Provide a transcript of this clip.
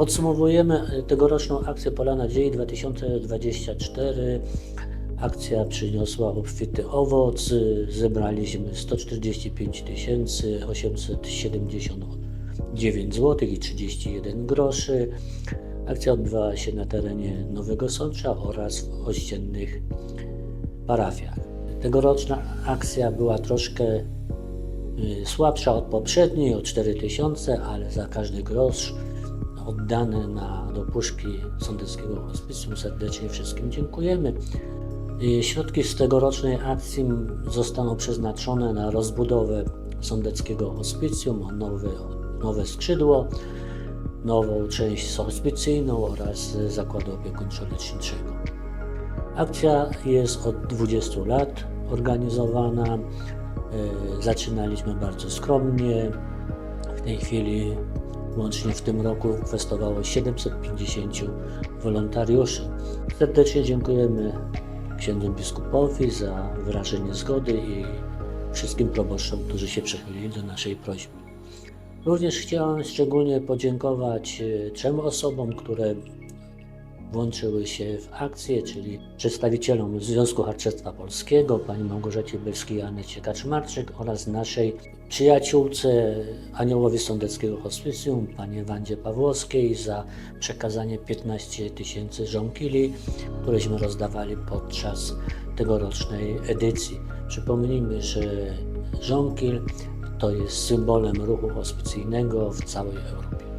Podsumowujemy tegoroczną akcję Pola Nadziei 2024. Akcja przyniosła obfity owoc. Zebraliśmy 145 879 zł i 31 groszy. Akcja odbywała się na terenie Nowego Sącza oraz w ościennych parafiach. Tegoroczna akcja była troszkę y, słabsza od poprzedniej, o 4000, ale za każdy grosz oddany na do puszki Sądeckiego Hospicjum serdecznie wszystkim dziękujemy. Y, Środki z tegorocznej akcji zostaną przeznaczone na rozbudowę Sądeckiego Hospicjum, nowe, nowe skrzydło, nową część hospicyjną oraz zakładu opiekuńczo-leczniczego. Akcja jest od 20 lat organizowana. E, Zaczynaliśmy bardzo skromnie. W tej chwili, łącznie w tym roku, kwestowało 750 wolontariuszy. Serdecznie dziękujemy księdzu biskupowi za wyrażenie zgody i wszystkim proboszczom, którzy się przychylili do naszej prośby. Również chciałem szczególnie podziękować e, trzem osobom, które włączyły się w akcję, czyli przedstawicielom Związku Harcerstwa Polskiego, pani Małgorzacie Belskiej Anecie Kaczmarczyk oraz naszej przyjaciółce Aniołowi Sądeckiego Hospicjum, pani Wandzie Pawłowskiej za przekazanie 15 tysięcy żonkili, któreśmy rozdawali podczas tegorocznej edycji. Przypomnijmy, że żonkil to jest symbolem ruchu hospicyjnego w całej Europie.